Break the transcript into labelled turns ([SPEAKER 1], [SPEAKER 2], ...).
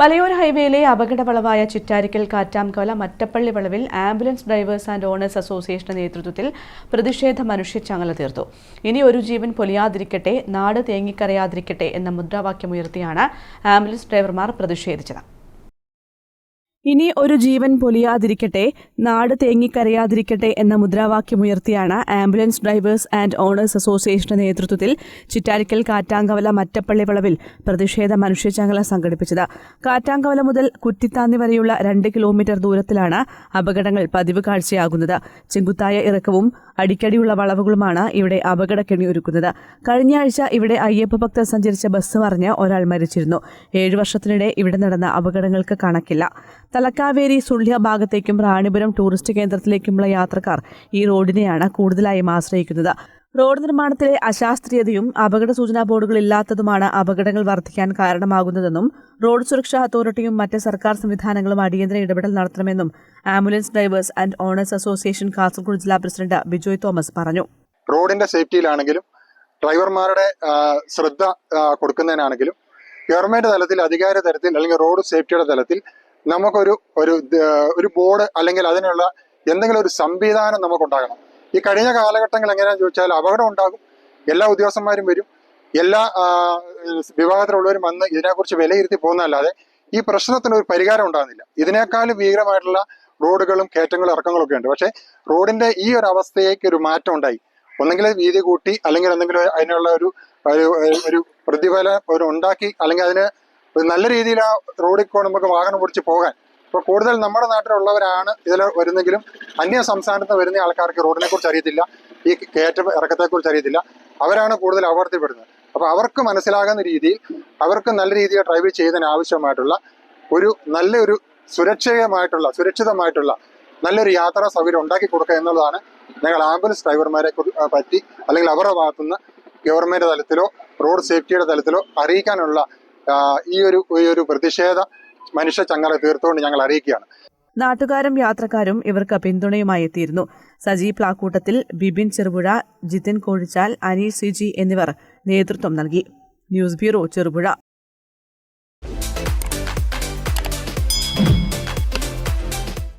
[SPEAKER 1] മലയോര ഹൈവേയിലെ അപകടവളവായ ചിറ്റാരിക്കൽ കാറ്റാംകോല മറ്റപ്പള്ളി വളവിൽ ambulance drivers and owners അസോസിയേഷന്റെ നേതൃത്വത്തിൽ പ്രതിഷേധ മനുഷ്യച്ചങ്ങല തീർത്തു. ഇനി ഒരു ജീവൻ പൊലിയാതിരിക്കട്ടെ നാട് തേങ്ങിക്കരയാതിരിക്കട്ടെ എന്ന മുദ്രാവാക്യമുയർത്തിയാണ് ആംബുലൻസ് ഡ്രൈവർമാർ പ്രതിഷേധിച്ചത്. ഇനി ഒരു ജീവൻ പൊലിയാതിരിക്കട്ടെ നാട് തേങ്ങിക്കരയാതിരിക്കട്ടെ എന്ന മുദ്രാവാക്യമുയർത്തിയാണ് ആംബുലൻസ് ഡ്രൈവേഴ്സ് ആൻഡ് ഓണേഴ്സ് അസോസിയേഷന്റെ നേതൃത്വത്തിൽ ചിറ്റാരിക്കൽ കാറ്റാങ്കവല മറ്റപ്പള്ളി വളവിൽ പ്രതിഷേധ മനുഷ്യചങ്ങല സംഘടിപ്പിച്ചത്. കാറ്റാങ്കവല മുതൽ കുറ്റിത്താന്നി വരെയുള്ള രണ്ട് കിലോമീറ്റർ ദൂരത്തിലാണ് അപകടങ്ങൾ പതിവ് കാഴ്ചയാകുന്നത്. ചെങ്കുത്തായ ഇറക്കവും അടിക്കടിയുള്ള വളവുകളുമാണ് ഇവിടെ അപകടക്കെണി ഒരുക്കുന്നത്. കഴിഞ്ഞ ആഴ്ച ഇവിടെ അയ്യപ്പ ഭക്തർ സഞ്ചരിച്ച ബസ് മറിഞ്ഞ് ഒരാൾ മരിച്ചിരുന്നു. ഏഴു വർഷത്തിനിടെ ഇവിടെ നടന്ന അപകടങ്ങൾക്ക് കണക്കില്ല. തലക്കാവേരി സുള്ളിയ ഭാഗത്തേക്കും റാണിപുരം ടൂറിസ്റ്റ് കേന്ദ്രത്തിലേക്കുമുള്ള യാത്രക്കാർ ഈ റോഡിനെയാണ് കൂടുതലായും ആശ്രയിക്കുന്നത്. റോഡ് നിർമ്മാണത്തിലെ അശാസ്ത്രീയതയും അപകട സൂചനാ ബോർഡുകൾ ഇല്ലാത്തതുമാണ് അപകടങ്ങൾ വർദ്ധിക്കാൻ കാരണമാകുന്നതെന്നും റോഡ് സുരക്ഷാ അതോറിറ്റിയും മറ്റ് സർക്കാർ സംവിധാനങ്ങളും അടിയന്തര ഇടപെടൽ നടത്തണമെന്നും ambulance drivers and owners association Kasaragod ജില്ലാ പ്രസിഡന്റ് ബിജോയ് തോമസ് പറഞ്ഞു.
[SPEAKER 2] റോഡിന്റെ സേഫ്റ്റിയിലാണെങ്കിലും ഡ്രൈവർമാരുടെ ശ്രദ്ധ കൊടുക്കുന്നതിനാണെങ്കിലും ഗവൺമെന്റ് തലത്തിൽ അധികാര തലത്തിൽ അല്ലെങ്കിൽ റോഡ് സേഫ്റ്റിയുടെ തലത്തിൽ നമുക്കൊരു ഒരു ഒരു ബോർഡ് അല്ലെങ്കിൽ അതിനുള്ള എന്തെങ്കിലും ഒരു സംവിധാനം നമുക്കുണ്ടാകണം. ഈ കഴിഞ്ഞ കാലഘട്ടങ്ങൾ എങ്ങനെയാണെന്ന് ചോദിച്ചാൽ അപകടം ഉണ്ടാകും. എല്ലാ ഉദ്യോഗസ്ഥന്മാരും വരും. എല്ലാ വിഭാഗത്തിലുള്ളവരും വന്ന് ഇതിനെക്കുറിച്ച് വിലയിരുത്തി പോകുന്നതല്ലാതെ ഈ പ്രശ്നത്തിന് ഒരു പരിഹാരം ഉണ്ടാകുന്നില്ല. ഇതിനേക്കാളും ഭീകരമായിട്ടുള്ള റോഡുകളും കയറ്റങ്ങളും ഇറക്കങ്ങളും ഒക്കെ ഉണ്ട്. പക്ഷേ റോഡിന്റെ ഈ ഒരു അവസ്ഥയേക്ക് ഒരു മാറ്റം ഉണ്ടായി. ഒന്നെങ്കിൽ വീതി കൂട്ടി അല്ലെങ്കിൽ എന്തെങ്കിലും അതിനുള്ള ഒരു ഒരു പ്രതിഫലം ഒരു ഉണ്ടാക്കി അല്ലെങ്കിൽ അതിന് നല്ല രീതിയിൽ ആ റോഡിൽ കൂടെ നമുക്ക് വാഹനം ഓടിച്ച് പോകാൻ. ഇപ്പൊ കൂടുതൽ നമ്മുടെ നാട്ടിലുള്ളവരാണ് ഇതിൽ വരുന്നെങ്കിലും അന്യ സംസ്ഥാനത്ത് വരുന്ന ആൾക്കാർക്ക് റോഡിനെ കുറിച്ച് അറിയത്തില്ല. ഈ കയറ്റ ഇറക്കത്തെ കുറിച്ച് അറിയത്തില്ല. അവരാണ് കൂടുതൽ അപകടത്തിൽപ്പെടുന്നത്. അപ്പൊ അവർക്ക് മനസ്സിലാകുന്ന രീതിയിൽ അവർക്ക് നല്ല രീതിയിൽ ഡ്രൈവ് ചെയ്യുന്നതിന് ആവശ്യമായിട്ടുള്ള ഒരു നല്ലൊരു സുരക്ഷിതമായിട്ടുള്ള സുരക്ഷിതമായിട്ടുള്ള നല്ലൊരു യാത്രാ സൗകര്യം ഉണ്ടാക്കി കൊടുക്കുക എന്നുള്ളതാണ് ഞങ്ങൾ ആംബുലൻസ് ഡ്രൈവർമാരെ പറ്റി അല്ലെങ്കിൽ അവരുടെ ഭാഗത്തുനിന്ന് ഗവൺമെന്റ് തലത്തിലോ റോഡ് സേഫ്റ്റിയുടെ തലത്തിലോ അറിയിക്കാനുള്ള ഈ ഒരു ഈ ഒരു പ്രതിഷേധ മനുഷ്യ ചങ്ങല തീർത്തുകൊണ്ട് ഞങ്ങൾ അറിയിക്കുകയാണ്.
[SPEAKER 1] നാട്ടുകാരും യാത്രക്കാരും ഇവർക്ക് പിന്തുണയുമായി എത്തിയിരുന്നു. സജി പ്ലാക്കൂട്ടത്തിൽ ബിബിൻ ചെറുപുഴ ജിതിൻ കോഴിച്ചാൽ അനീഷ് സിജി എന്നിവർ നേതൃത്വം നൽകി. News bureau Cherupuzha.